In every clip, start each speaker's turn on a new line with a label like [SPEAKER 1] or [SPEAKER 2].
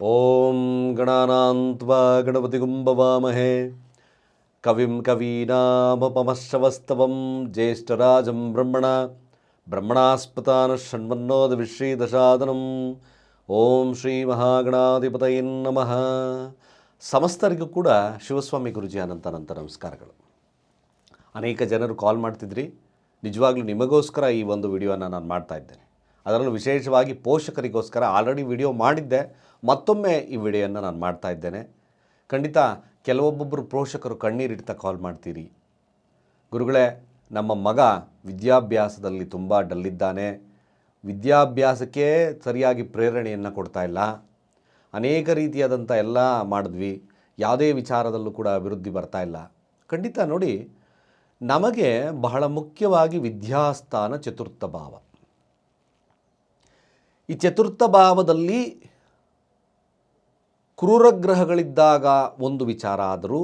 [SPEAKER 1] ಓಂ ಗಣಾನಾಂತ್ವ ಗಣಪತಿ ಗುಂಬವಾಮಹೇ ಕವಿಂ ಕವೀನಾಮಪಮಶವಸ್ತವಂ ಜ್ಯೇಷ್ಠರಾಜಂ ಬ್ರಹ್ಮಣ, ಬ್ರಹ್ಮಣಾಸ್ಪತಾನ ಷಣ್ಮನ್ನೋದ ವಿಶ್ರೀದಶಾದನಂ ಓಂ ಶ್ರೀ ಮಹಾಗಣಾಧಿಪತಯ ನಮಃ. ಸಮಸ್ತರಿಗೂ ಕೂಡ ಶಿವಸ್ವಾಮಿ ಗುರುಜಿ ಅನಂತ ಅನಂತ ನಮಸ್ಕಾರಗಳು. ಅನೇಕ ಜನರು ಕಾಲ್ ಮಾಡ್ತಿದ್ರಿ. ನಿಜವಾಗ್ಲೂ ನಿಮಗೋಸ್ಕರ ಈ ಒಂದು ವಿಡಿಯೋನ ನಾನು ಮಾಡ್ತಾ ಇದ್ದೇನೆ. ಅದರಲ್ಲೂ ವಿಶೇಷವಾಗಿ ಪೋಷಕರಿಗೋಸ್ಕರ ಆಲ್ರೆಡಿ ವಿಡಿಯೋ ಮಾಡಿದ್ದೆ. ಮತ್ತೊಮ್ಮೆ ಈ ವಿಡಿಯೋನ ನಾನು ಮಾಡ್ತಾ ಇದ್ದೇನೆ. ಖಂಡಿತ ಕೆಲವೊಬ್ಬೊಬ್ಬರು ಪೋಷಕರು ಕಣ್ಣೀರಿಡ್ತಾ ಕಾಲ್ ಮಾಡ್ತೀರಿ. ಗುರುಗಳೇ, ನಮ್ಮ ಮಗ ವಿದ್ಯಾಭ್ಯಾಸದಲ್ಲಿ ತುಂಬ ಡಲ್ಲಿದ್ದಾನೆ ವಿದ್ಯಾಭ್ಯಾಸಕ್ಕೆ ಸರಿಯಾಗಿ ಪ್ರೇರಣೆಯನ್ನು ಕೊಡ್ತಾ ಇಲ್ಲ. ಅನೇಕ ರೀತಿಯಾದಂಥ ಎಲ್ಲ ಮಾಡಿದ್ವಿ. ಯಾವುದೇ ವಿಚಾರದಲ್ಲೂ ಕೂಡ ಅಭಿವೃದ್ಧಿ ಬರ್ತಾ ಇಲ್ಲ. ಖಂಡಿತ ನೋಡಿ, ನಮಗೆ ಬಹಳ ಮುಖ್ಯವಾಗಿ ವಿದ್ಯಾಸ್ಥಾನ ಚತುರ್ಥ ಭಾವ. ಈ ಚತುರ್ಥ ಭಾವದಲ್ಲಿ ಕ್ರೂರಗ್ರಹಗಳಿದ್ದಾಗ ಒಂದು ವಿಚಾರ ಆದರೂ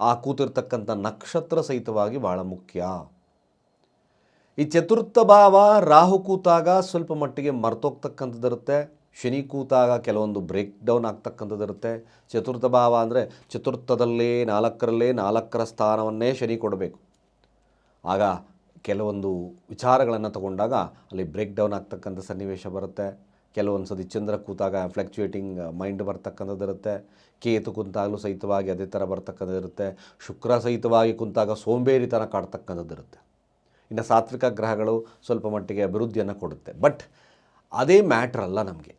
[SPEAKER 1] ಆ ಕೂತಿರ್ತಕ್ಕಂಥ ನಕ್ಷತ್ರ ಸಹಿತವಾಗಿ ಬಹಳ ಮುಖ್ಯ. ಈ ಚತುರ್ಥ ಭಾವ ರಾಹು ಕೂತಾಗ ಸ್ವಲ್ಪ ಮಟ್ಟಿಗೆ ಮರ್ತೋಗ್ತಕ್ಕಂಥದ್ದಿರುತ್ತೆ. ಶನಿ ಕೂತಾಗ ಕೆಲವೊಂದು ಬ್ರೇಕ್ ಡೌನ್ ಆಗ್ತಕ್ಕಂಥದ್ದಿರುತ್ತೆ. ಚತುರ್ಥ ಭಾವ ಅಂದರೆ ಚತುರ್ಥದಲ್ಲೇ ನಾಲ್ಕರಲ್ಲೇ ನಾಲ್ಕರ ಸ್ಥಾನವನ್ನೇ ಶನಿ ಕೊಡಬೇಕು. ಆಗ ಕೆಲವೊಂದು ವಿಚಾರಗಳನ್ನು ತಗೊಂಡಾಗ ಅಲ್ಲಿ ಬ್ರೇಕ್ ಡೌನ್ ಆಗ್ತಕ್ಕಂಥ ಸನ್ನಿವೇಶ ಬರುತ್ತೆ. ಕೆಲವೊಂದು ಸತಿ ಚಂದ್ರ ಕೂತಾಗ ಫ್ಲಕ್ಚುಯೇಟಿಂಗ್ ಮೈಂಡ್ ಬರ್ತಕ್ಕಂಥದ್ದಿರುತ್ತೆ ಕೇತು ಕುಂತಾಗಲೂ ಸಹಿತವಾಗಿ ಅದೇ ಥರ ಬರ್ತಕ್ಕಂಥದ್ದಿರುತ್ತೆ ಶುಕ್ರ ಸಹಿತವಾಗಿ ಕುಂತಾಗ ಸೋಂಬೇರಿತನ ಕಾಡ್ತಕ್ಕಂಥದ್ದಿರುತ್ತೆ ಇನ್ನು ಸಾತ್ವಿಕ ಗ್ರಹಗಳು ಸ್ವಲ್ಪ ಮಟ್ಟಿಗೆ ಅಭಿವೃದ್ಧಿಯನ್ನು ಕೊಡುತ್ತೆ. ಬಟ್ ಅದೇ ಮ್ಯಾಟ್ರ್ ಅಲ್ಲ ನಮಗೆ.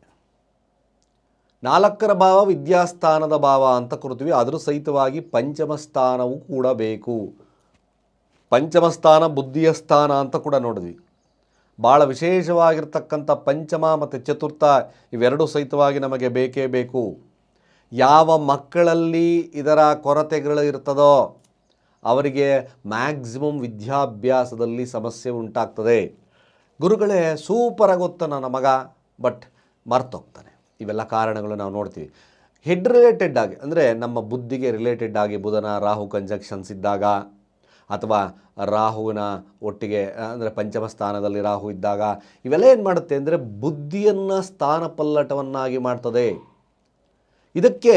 [SPEAKER 1] ನಾಲ್ಕರ ಭಾವ ವಿದ್ಯಾಸ್ಥಾನದ ಭಾವ ಅಂತ ಕೊಡ್ತೀವಿ. ಅದರ ಸಹಿತವಾಗಿ ಪಂಚಮ ಸ್ಥಾನವೂ ಕೂಡ ಬೇಕು. ಪಂಚಮ ಸ್ಥಾನ ಬುದ್ಧಿಯ ಸ್ಥಾನ ಅಂತ ಕೂಡ ನೋಡಿದ್ವಿ. ಭಾಳ ವಿಶೇಷವಾಗಿರ್ತಕ್ಕಂಥ ಪಂಚಮ ಮತ್ತು ಚತುರ್ಥ ಇವೆರಡೂ ಸಹಿತವಾಗಿ ನಮಗೆ ಬೇಕೇ ಬೇಕು. ಯಾವ ಮಕ್ಕಳಲ್ಲಿ ಇದರ ಕೊರತೆಗಳು ಇರ್ತದೋ ಅವರಿಗೆ ಮ್ಯಾಕ್ಸಿಮಮ್ ವಿದ್ಯಾಭ್ಯಾಸದಲ್ಲಿ ಸಮಸ್ಯೆ ಉಂಟಾಗ್ತದೆ. ಗುರುಗಳೇ ಸೂಪರಾಗಿ ಗೊತ್ತ ನನ್ನ ಮಗ, ಬಟ್ ಮರ್ತೋಗ್ತಾನೆ. ಇವೆಲ್ಲ ಕಾರಣಗಳು ನಾವು ನೋಡ್ತೀವಿ. ಹೆಡ್ ರಿಲೇಟೆಡ್ ಆಗಿ, ಅಂದರೆ ನಮ್ಮ ಬುದ್ಧಿಗೆ ರಿಲೇಟೆಡ್ ಆಗಿ ಬುಧನ, ರಾಹು, ಕಂಜಕ್ಷನ್ಸ್ ಇದ್ದಾಗ ಅಥವಾ ರಾಹುವಿನ ಒಟ್ಟಿಗೆ, ಅಂದರೆ ಪಂಚಮ ಸ್ಥಾನದಲ್ಲಿ ರಾಹು ಇದ್ದಾಗ ಇವೆಲ್ಲ ಏನು ಮಾಡುತ್ತೆ ಅಂದರೆ ಬುದ್ಧಿಯನ್ನು ಸ್ಥಾನ ಪಲ್ಲಟವನ್ನಾಗಿ ಮಾಡ್ತದೆ. ಇದಕ್ಕೆ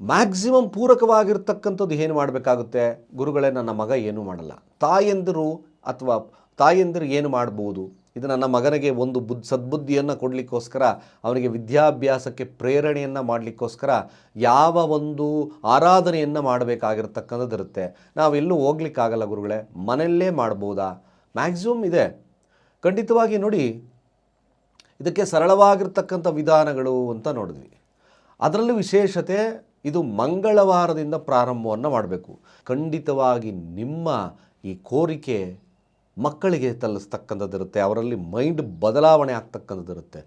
[SPEAKER 1] ಮ್ಯಾಕ್ಸಿಮಮ್ ಪೂರಕವಾಗಿರ್ತಕ್ಕಂಥದ್ದು ಏನು ಮಾಡಬೇಕಾಗುತ್ತೆ? ಗುರುಗಳೇ, ನನ್ನ ಮಗ ಏನೂ ಮಾಡಲ್ಲ. ತಾಯಂದಿರು ಅಥವಾ ತಾಯಂದಿರು ಏನು ಮಾಡ್ಬೋದು? ಇದು ನನ್ನ ಮಗನಿಗೆ ಒಂದು ಬುದ್ ಸದ್ಬುದ್ಧಿಯನ್ನು ಕೊಡಲಿಕ್ಕೋಸ್ಕರ, ಅವನಿಗೆ ವಿದ್ಯಾಭ್ಯಾಸಕ್ಕೆ ಪ್ರೇರಣೆಯನ್ನು ಮಾಡಲಿಕ್ಕೋಸ್ಕರ ಯಾವ ಒಂದು ಆರಾಧನೆಯನ್ನು ಮಾಡಬೇಕಾಗಿರ್ತಕ್ಕಂಥದ್ದು ಇರುತ್ತೆ. ನಾವೆಲ್ಲೂ ಹೋಗ್ಲಿಕ್ಕಾಗಲ್ಲ ಗುರುಗಳೇ, ಮನೆಯಲ್ಲೇ ಮಾಡ್ಬೋದಾ? ಮ್ಯಾಕ್ಸಿಮಮ್ ಇದೆ. ಖಂಡಿತವಾಗಿ ನೋಡಿ, ಇದಕ್ಕೆ ಸರಳವಾಗಿರ್ತಕ್ಕಂಥ ವಿಧಾನಗಳು ಅಂತ ನೋಡಿದ್ವಿ. ಅದರಲ್ಲೂ ವಿಶೇಷತೆ, ಇದು ಮಂಗಳವಾರದಿಂದ ಪ್ರಾರಂಭವನ್ನು ಮಾಡಬೇಕು. ಖಂಡಿತವಾಗಿ ನಿಮ್ಮ ಈ ಕೋರಿಕೆ ಮಕ್ಕಳಿಗೆ ತಲ್ಲಿಸ್ತಕ್ಕಂಥದ್ದಿರುತ್ತೆ ಅವರಲ್ಲಿ ಮೈಂಡ್ ಬದಲಾವಣೆ ಆಗ್ತಕ್ಕಂಥದ್ದಿರುತ್ತೆ.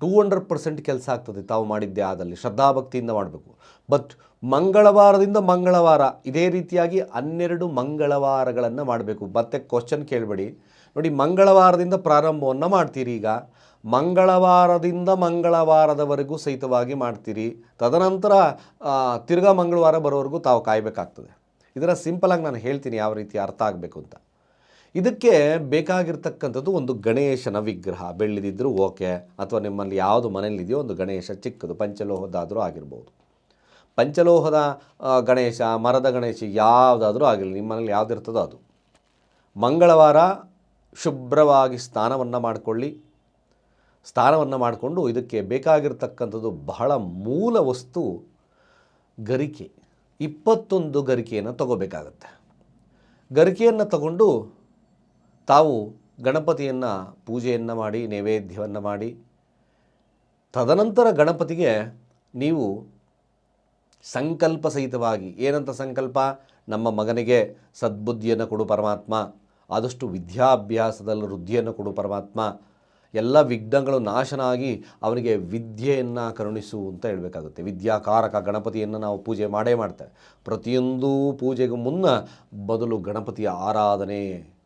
[SPEAKER 1] ಟೂ ಹಂಡ್ರೆಡ್ ಪರ್ಸೆಂಟ್ ಕೆಲಸ ಆಗ್ತದೆ. ತಾವು ಮಾಡಿದ್ದೆ ಆದಲ್ಲಿ ಶ್ರದ್ಧಾಭಕ್ತಿಯಿಂದ ಮಾಡಬೇಕು. ಬಟ್ ಮಂಗಳವಾರದಿಂದ ಮಂಗಳವಾರ ಇದೇ ರೀತಿಯಾಗಿ ಹನ್ನೆರಡು ಮಂಗಳವಾರಗಳನ್ನು ಮಾಡಬೇಕು. ಮತ್ತೆ ಕ್ವಶನ್ ಕೇಳಬೇಡಿ. ನೋಡಿ, ಮಂಗಳವಾರದಿಂದ ಪ್ರಾರಂಭವನ್ನು ಮಾಡ್ತೀರಿ ಈಗ. ಮಂಗಳವಾರದಿಂದ ಮಂಗಳವಾರದವರೆಗೂ ಸಹಿತವಾಗಿ ಮಾಡ್ತೀರಿ. ತದನಂತರ ತಿರ್ಗಾ ಮಂಗಳವಾರ ಬರೋವರೆಗೂ ತಾವು ಕಾಯಬೇಕಾಗ್ತದೆ. ಇದರ ಸಿಂಪಲಾಗಿ ನಾನು ಹೇಳ್ತೀನಿ ಯಾವ ರೀತಿ ಅರ್ಥ ಆಗಬೇಕು ಅಂತ. ಇದಕ್ಕೆ ಬೇಕಾಗಿರ್ತಕ್ಕಂಥದ್ದು ಒಂದು ಗಣೇಶನ ವಿಗ್ರಹ. ಬೆಳ್ಳಿದಿದ್ದರೂ ಓಕೆ. ಅಥವಾ ನಿಮ್ಮಲ್ಲಿ ಯಾವುದು ಮನೇಲಿದೆಯೋ ಒಂದು ಗಣೇಶ ಚಿಕ್ಕದು. ಪಂಚಲೋಹದಾದರೂ ಆಗಿರ್ಬೋದು. ಪಂಚಲೋಹದ ಗಣೇಶ, ಮರದ ಗಣೇಶ ಯಾವುದಾದರೂ ಆಗಿರಲಿ. ನಿಮ್ಮ ಮನೇಲಿ ಯಾವುದಿರ್ತದೋ ಅದು. ಮಂಗಳವಾರ ಶುಭ್ರವಾಗಿ ಸ್ನಾನವನ್ನು ಮಾಡಿಕೊಳ್ಳಿ. ಸ್ನಾನವನ್ನು ಮಾಡಿಕೊಂಡು ಇದಕ್ಕೆ ಬೇಕಾಗಿರ್ತಕ್ಕಂಥದ್ದು ಬಹಳ ಮೂಲ ವಸ್ತು ಗರಿಕೆ. ಇಪ್ಪತ್ತೊಂದು ಗರಿಕೆಯನ್ನು ತಗೋಬೇಕಾಗತ್ತೆ. ಗರಿಕೆಯನ್ನು ತಗೊಂಡು ತಾವು ಗಣಪತಿಯನ್ನು ಪೂಜೆಯನ್ನು ಮಾಡಿ, ನೈವೇದ್ಯವನ್ನು ಮಾಡಿ, ತದನಂತರ ಗಣಪತಿಗೆ ನೀವು ಸಂಕಲ್ಪ ಸಹಿತವಾಗಿ ಏನಂತ ಸಂಕಲ್ಪ? ನಮ್ಮ ಮಗನಿಗೆ ಸದ್ಬುದ್ಧಿಯನ್ನು ಕೊಡು ಪರಮಾತ್ಮ, ಆದಷ್ಟು ವಿದ್ಯಾಭ್ಯಾಸದಲ್ಲಿ ವೃದ್ಧಿಯನ್ನು ಕೊಡು ಪರಮಾತ್ಮ, ಎಲ್ಲ ವಿಘ್ನಗಳು ನಾಶನಾಗಿ ಅವನಿಗೆ ವಿದ್ಯೆಯನ್ನು ಕರುಣಿಸು ಅಂತ ಹೇಳಬೇಕಾಗುತ್ತೆ. ವಿದ್ಯಾಕಾರಕ ಗಣಪತಿಯನ್ನು ನಾವು ಪೂಜೆ ಮಾಡೇ ಮಾಡ್ತೇವೆ. ಪ್ರತಿಯೊಂದು ಪೂಜೆಗೂ ಮುನ್ನ ಬದಲು ಗಣಪತಿಯ ಆರಾಧನೆ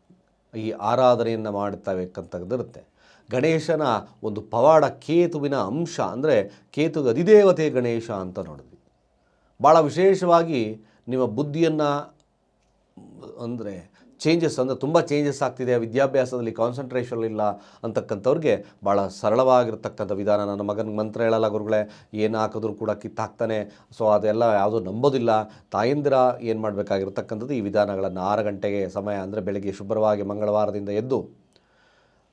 [SPEAKER 1] ಈ ಆರಾಧನೆಯನ್ನು ಮಾಡ್ತಬೇಕಂತದಿರುತ್ತೆ ಗಣೇಶನ ಒಂದು ಪವಾಡ ಕೇತುವಿನ ಅಂಶ ಅಂದರೆ ಕೇತುಗೆ ಅಧಿದೇವತೆ ಗಣೇಶ ಅಂತ ನೋಡಿದ್ವಿ. ಭಾಳ ವಿಶೇಷವಾಗಿ ನಿಮ್ಮ ಬುದ್ಧಿಯನ್ನು ಅಂದರೆ ಚೇಂಜಸ್ ಅಂದರೆ ತುಂಬ ಚೇಂಜಸ್ ಆಗ್ತಿದೆ, ವಿದ್ಯಾಭ್ಯಾಸದಲ್ಲಿ ಕಾನ್ಸಂಟ್ರೇಷನ್ ಇಲ್ಲ ಅಂತಕ್ಕಂಥವ್ರಿಗೆ ಭಾಳ ಸರಳವಾಗಿರ್ತಕ್ಕಂಥ ವಿಧಾನ. ನನ್ನ ಮಗನ ಮಂತ್ರ ಹೇಳಲ್ಲ ಗುರುಗಳೇ, ಏನು ಹಾಕಿದ್ರು ಕೂಡ ಕಿತ್ತಾಕ್ತಾನೆ. ಸೊ ಅದೆಲ್ಲ ಯಾವುದೂ ನಂಬೋದಿಲ್ಲ. ತಾಯಂದಿರ ಏನು ಮಾಡಬೇಕಾಗಿರ್ತಕ್ಕಂಥದ್ದು ಈ ವಿಧಾನಗಳನ್ನು ಆರು ಗಂಟೆಗೆ ಸಮಯ ಅಂದರೆ ಬೆಳಗ್ಗೆ ಶುಭ್ರವಾಗಿ ಮಂಗಳವಾರದಿಂದ ಎದ್ದು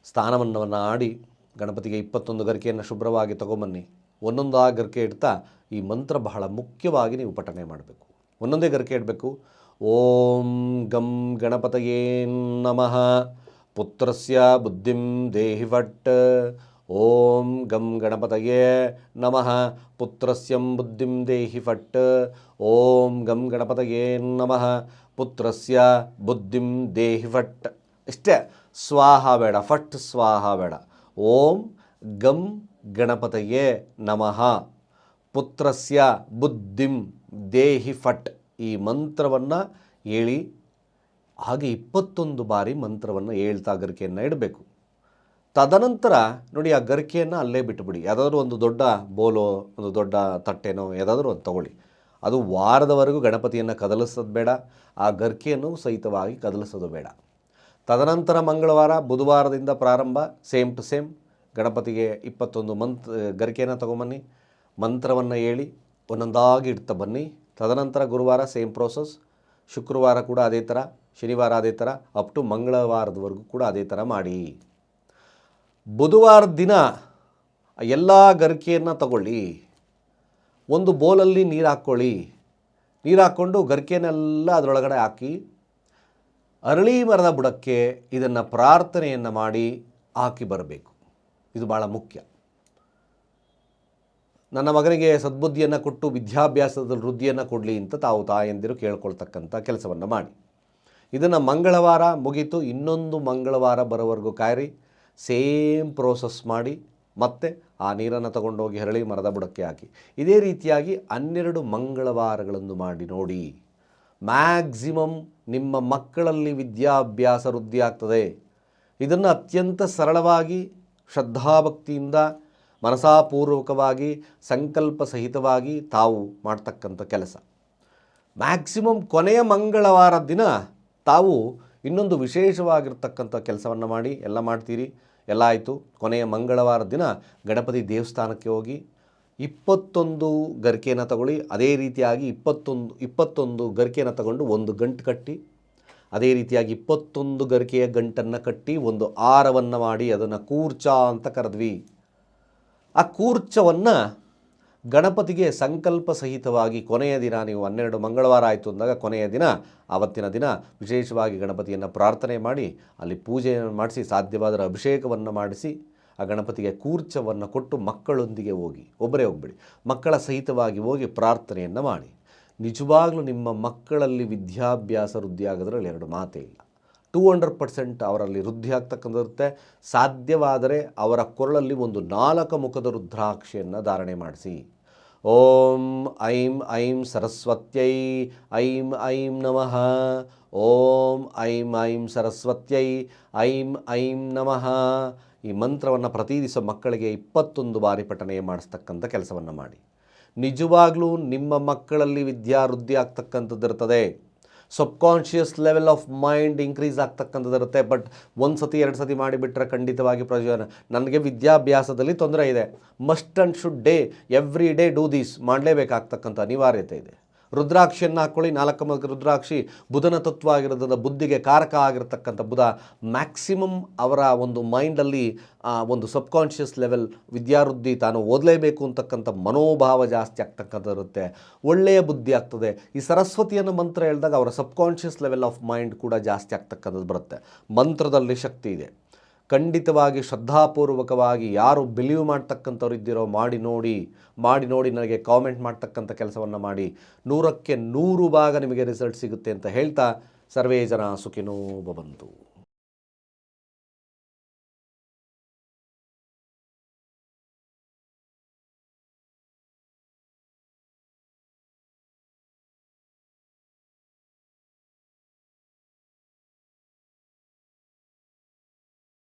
[SPEAKER 1] ಸ್ನಾನವನ್ನು ಆಡಿ ಗಣಪತಿಗೆ ಇಪ್ಪತ್ತೊಂದು ಗರಿಕೆಯನ್ನು ಶುಭ್ರವಾಗಿ ತಗೊಂಬನ್ನಿ. ಒಂದೊಂದು ಆ ಗರಿಕೆ ಇಡ್ತಾ ಈ ಮಂತ್ರ ಬಹಳ ಮುಖ್ಯವಾಗಿ ನೀವು ಪಠಣೆ ಮಾಡಬೇಕು. ಒಂದೊಂದೇ ಗರಿಕೆ ಇಡಬೇಕು. ಓಂ ಗಂ ಗಣಪತಯೇ ನಮಃ. ಪುತ್ರಸ್ಯ ಬುದ್ಧಿಂ ದೇಹಿ ವಟ್. ಓಂ ಗಂ ಗಣಪತಯೇ ನಮಃ. ಪುತ್ರಸ್ಯಂ ಬುದ್ಧಿಂ ದೇಹಿ ಫಟ್ ಓಂ ಗಂ ಗಣಪತಯೇ ನಮಃ. ಪುತ್ರಸ್ಯ ಬುದ್ಧಿಂ ದೇಹಿ ಫಟ್ ಇಷ್ಟೇ. ಸ್ವಾಹ ಬೇಡ. ಫಟ್ ಸ್ವಾಹ ಬೇಡ. ಓಂ ಗಂ ಗಣಪತಯೇ ನಮಃ. ಪುತ್ರಸ್ಯ ಬುದ್ಧಿಂ ದೇಹಿ ಫಟ್ ಈ ಮಂತ್ರವನ್ನು ಹೇಳಿ, ಹಾಗೆ ಇಪ್ಪತ್ತೊಂದು ಬಾರಿ ಮಂತ್ರವನ್ನು ಹೇಳ್ತಾ ಗರಿಕೆಯನ್ನು ಇಡಬೇಕು. ತದನಂತರ ನೋಡಿ, ಆ ಗರಿಕೆಯನ್ನು ಅಲ್ಲೇ ಬಿಟ್ಟುಬಿಡಿ ಯಾವುದಾದ್ರೂ ಒಂದು ದೊಡ್ಡ ಬೋಲೋ, ಒಂದು ದೊಡ್ಡ ತಟ್ಟೆನೋ ಯಾವುದಾದ್ರೂ ಒಂದು ತಗೊಳ್ಳಿ. ಅದು ವಾರದವರೆಗೂ ಗಣಪತಿಯನ್ನು ಕದಲಿಸೋದು ಬೇಡ, ಆ ಗರಿಕೆಯನ್ನು ಸಹಿತವಾಗಿ ಕದಲಿಸೋದು ಬೇಡ. ತದನಂತರ ಮಂಗಳವಾರ, ಬುಧವಾರದಿಂದ ಪ್ರಾರಂಭ, ಸೇಮ್ ಟು ಸೇಮ್. ಗಣಪತಿಗೆ ಇಪ್ಪತ್ತೊಂದು ಮಂತ್, ಗರಿಕೆಯನ್ನು ತಗೊಂಬನ್ನಿ, ಮಂತ್ರವನ್ನು ಹೇಳಿ, ಒಂದೊಂದಾಗಿ ಇಡ್ತಾ ಬನ್ನಿ. ತದನಂತರ ಗುರುವಾರ ಸೇಮ್ ಪ್ರೋಸೆಸ್ ಶುಕ್ರವಾರ ಕೂಡ ಅದೇ ಥರ ಶನಿವಾರ ಅದೇ ಥರ ಅಪ್ ಟು ಮಂಗಳವಾರದವರೆಗೂ ಕೂಡ ಅದೇ ಥರ ಮಾಡಿ. ಬುಧವಾರ ದಿನ ಎಲ್ಲ ಗರಿಕೆಯನ್ನು ತಗೊಳ್ಳಿ. ಒಂದು ಬೋಲಲ್ಲಿ ನೀರು ಹಾಕ್ಕೊಳ್ಳಿ. ನೀರು ಹಾಕ್ಕೊಂಡು ಗರಿಕೆನೆಲ್ಲ ಅದರೊಳಗಡೆ ಹಾಕಿ, ಅರಳಿ ಮರದ ಬುಡಕ್ಕೆ ಇದನ್ನು ಪ್ರಾರ್ಥನೆಯನ್ನು ಮಾಡಿ ಹಾಕಿ ಬರಬೇಕು. ಇದು ಭಾಳ ಮುಖ್ಯ. ನನ್ನ ಮಗನಿಗೆ ಸದ್ಬುದ್ಧಿಯನ್ನು ಕೊಟ್ಟು ವಿದ್ಯಾಭ್ಯಾಸದಲ್ಲಿ ವೃದ್ಧಿಯನ್ನು ಕೊಡಲಿ ಅಂತ ತಾವು ತಾಯಂದಿರು ಕೇಳ್ಕೊಳ್ತಕ್ಕಂಥ ಕೆಲಸವನ್ನು ಮಾಡಿ. ಇದನ್ನು ಮಂಗಳವಾರ ಮುಗಿತು, ಇನ್ನೊಂದು ಮಂಗಳವಾರ ಬರೋವರೆಗೂ ಕಾಯಿರಿ. ಸೇಮ್ ಪ್ರೋಸೆಸ್ ಮಾಡಿ, ಮತ್ತೆ ಆ ನೀರನ್ನು ತಗೊಂಡೋಗಿ ಹರಳಿ ಮರದ ಬುಡಕ್ಕೆ ಹಾಕಿ. ಇದೇ ರೀತಿಯಾಗಿ ಹನ್ನೆರಡು ಮಂಗಳವಾರಗಳನ್ನು ಮಾಡಿ ನೋಡಿ. ಮ್ಯಾಕ್ಸಿಮಮ್ ನಿಮ್ಮ ಮಕ್ಕಳಲ್ಲಿ ವಿದ್ಯಾಭ್ಯಾಸ ವೃದ್ಧಿ ಆಗ್ತದೆ. ಇದನ್ನು ಅತ್ಯಂತ ಸರಳವಾಗಿ, ಶ್ರದ್ಧಾಭಕ್ತಿಯಿಂದ ಮನಸಾಪೂರ್ವಕವಾಗಿ ಸಂಕಲ್ಪ ಸಹಿತವಾಗಿ ತಾವು ಮಾಡ್ತಕ್ಕಂಥ ಕೆಲಸ. ಮ್ಯಾಕ್ಸಿಮಮ್ ಕೊನೆಯ ಮಂಗಳವಾರ ದಿನ ತಾವು ಇನ್ನೊಂದು ವಿಶೇಷವಾಗಿರ್ತಕ್ಕಂಥ ಕೆಲಸವನ್ನು ಮಾಡಿ, ಎಲ್ಲ ಮಾಡ್ತೀರಿ. ಎಲ್ಲ ಆಯಿತು. ಕೊನೆಯ ಮಂಗಳವಾರ ದಿನ ಗಣಪತಿ ದೇವಸ್ಥಾನಕ್ಕೆ ಹೋಗಿ, ಇಪ್ಪತ್ತೊಂದು ಗರಿಕೆಯನ್ನು ತಗೊಳ್ಳಿ. ಅದೇ ರೀತಿಯಾಗಿ ಇಪ್ಪತ್ತೊಂದು ಇಪ್ಪತ್ತೊಂದು ಗರಿಕೆಯನ್ನು ತಗೊಂಡು ಒಂದು ಗಂಟು ಕಟ್ಟಿ, ಅದೇ ರೀತಿಯಾಗಿ ಇಪ್ಪತ್ತೊಂದು ಗರಿಕೆಯ ಗಂಟನ್ನು ಕಟ್ಟಿ ಒಂದು ಆರವನ್ನು ಮಾಡಿ ಅದನ್ನು ಕೂರ್ಚಾ ಅಂತ ಕರೆದ್ವಿ. ಆ ಕೂರ್ಚವನ್ನು ಗಣಪತಿಗೆ ಸಂಕಲ್ಪ ಸಹಿತವಾಗಿ ಕೊನೆಯ ದಿನ ನೀವು ಹನ್ನೆರಡು ಮಂಗಳವಾರ ಆಯಿತು ಅಂದಾಗ ಕೊನೆಯ ದಿನ, ಆವತ್ತಿನ ದಿನ ವಿಶೇಷವಾಗಿ ಗಣಪತಿಯನ್ನು ಪ್ರಾರ್ಥನೆ ಮಾಡಿ, ಅಲ್ಲಿ ಪೂಜೆಯನ್ನು ಮಾಡಿಸಿ, ಸಾಧ್ಯವಾದರೆ ಅಭಿಷೇಕವನ್ನು ಮಾಡಿಸಿ, ಆ ಗಣಪತಿಗೆ ಕೂರ್ಚವನ್ನು ಕೊಟ್ಟು ಮಕ್ಕಳೊಂದಿಗೆ ಹೋಗಿ, ಒಬ್ಬರೇ ಹೋಗ್ಬಿಡಿ, ಮಕ್ಕಳ ಸಹಿತವಾಗಿ ಹೋಗಿ ಪ್ರಾರ್ಥನೆಯನ್ನು ಮಾಡಿ. ನಿಜವಾಗಲೂ ನಿಮ್ಮ ಮಕ್ಕಳಲ್ಲಿ ವಿದ್ಯಾಭ್ಯಾಸ ವೃದ್ಧಿಯಾಗೋದ್ರಲ್ಲಿ ಎರಡು ಮಾತೇ ಇಲ್ಲ. ಟೂ ಹಂಡ್ರೆಡ್ ಪರ್ಸೆಂಟ್ ಅವರಲ್ಲಿ ವೃದ್ಧಿ ಆಗ್ತಕ್ಕಂಥದ್ದಿರುತ್ತೆ. ಸಾಧ್ಯವಾದರೆ ಅವರ ಕೊರಳಲ್ಲಿ ಒಂದು ನಾಲ್ಕು ಮುಖದ ರುದ್ರಾಕ್ಷಿಯನ್ನು ಧಾರಣೆ ಮಾಡಿಸಿ. ಓಂ ಐಂ ಐಂ ಸರಸ್ವತ್ಯೈ ಐಂ ಐಂ ನಮಃ. ಓಂ ಐಂ ಐಂ ಸರಸ್ವತ್ಯೈ ಐಂ ಐಂ ನಮಃ. ಈ ಮಂತ್ರವನ್ನು ಪ್ರತಿ ದಿವಸ ಮಕ್ಕಳಿಗೆ ಇಪ್ಪತ್ತೊಂದು ಬಾರಿ ಪಠಣೆ ಮಾಡಿಸ್ತಕ್ಕಂಥ ಕೆಲಸವನ್ನು ಮಾಡಿ. ನಿಜವಾಗ್ಲೂ ನಿಮ್ಮ ಮಕ್ಕಳಲ್ಲಿ ವಿದ್ಯಾವೃದ್ಧಿ ಆಗ್ತಕ್ಕಂಥದ್ದು ಇರ್ತದೆ subconscious level of mind increase ಆಗ್ತಕ್ಕಂಥದ್ದು ಇರುತ್ತೆ. ಬಟ್ ಒಂದು ಸತಿ, ಎರಡು ಸತಿ ಮಾಡಿಬಿಟ್ರೆ ಖಂಡಿತವಾಗಿ ಪ್ರಯೋಜನ. ನನಗೆ ವಿದ್ಯಾಭ್ಯಾಸದಲ್ಲಿ ತೊಂದರೆ ಇದೆ. Must and should day, every day do these. ಮಾಡಲೇಬೇಕಾಗ್ತಕ್ಕಂಥ ಅನಿವಾರ್ಯತೆ ಇದೆ. ರುದ್ರಾಕ್ಷಿಯನ್ನು ಹಾಕ್ಕೊಳ್ಳಿ ನಾಲ್ಕು ರುದ್ರಾಕ್ಷಿ ಬುಧನ ತತ್ವ ಆಗಿರೋದ್ರಿಂದ ಬುದ್ಧಿಗೆ ಕಾರಕ ಆಗಿರತಕ್ಕಂಥ ಬುಧ ಮ್ಯಾಕ್ಸಿಮಮ್ ಅವರ ಒಂದು ಮೈಂಡಲ್ಲಿ ಒಂದು ಸಬ್ಕಾನ್ಷಿಯಸ್ ಲೆವೆಲ್ ವಿದ್ಯಾವೃದ್ಧಿ ತಾನು ಓದಲೇಬೇಕು ಅಂತಕ್ಕಂಥ ಮನೋಭಾವ ಜಾಸ್ತಿ ಆಗ್ತಕ್ಕಂಥದ್ದು ಇರುತ್ತೆ. ಒಳ್ಳೆಯ ಬುದ್ಧಿ ಆಗ್ತದೆ. ಈ ಸರಸ್ವತಿಯನ್ನು ಮಂತ್ರ ಹೇಳಿದಾಗ ಅವರ ಸಬ್ಕಾನ್ಷಿಯಸ್ ಲೆವೆಲ್ ಆಫ್ ಮೈಂಡ್ ಕೂಡ ಜಾಸ್ತಿ ಆಗ್ತಕ್ಕಂಥದ್ದು ಬರುತ್ತೆ. ಮಂತ್ರದಲ್ಲಿ ಶಕ್ತಿ ಇದೆ. ಖಂಡಿತವಾಗಿ ಶ್ರದ್ಧಾಪೂರ್ವಕವಾಗಿ ಯಾರು ಬಿಲೀವ್ ಮಾಡ್ತಕ್ಕಂಥವ್ರು ಇದ್ದೀರೋ ಮಾಡಿ ನೋಡಿ ಮಾಡಿ ನೋಡಿ ನನಗೆ ಕಾಮೆಂಟ್ ಮಾಡ್ತಕ್ಕಂಥ ಕೆಲಸವನ್ನು ಮಾಡಿ. ನೂರಕ್ಕೆ ನೂರು ಭಾಗ ನಿಮಗೆ ರಿಸಲ್ಟ್ ಸಿಗುತ್ತೆ ಅಂತ ಹೇಳ್ತಾ ಸರ್ವೇ ಜನ ಸುಖಿನೋ ಭವಂತು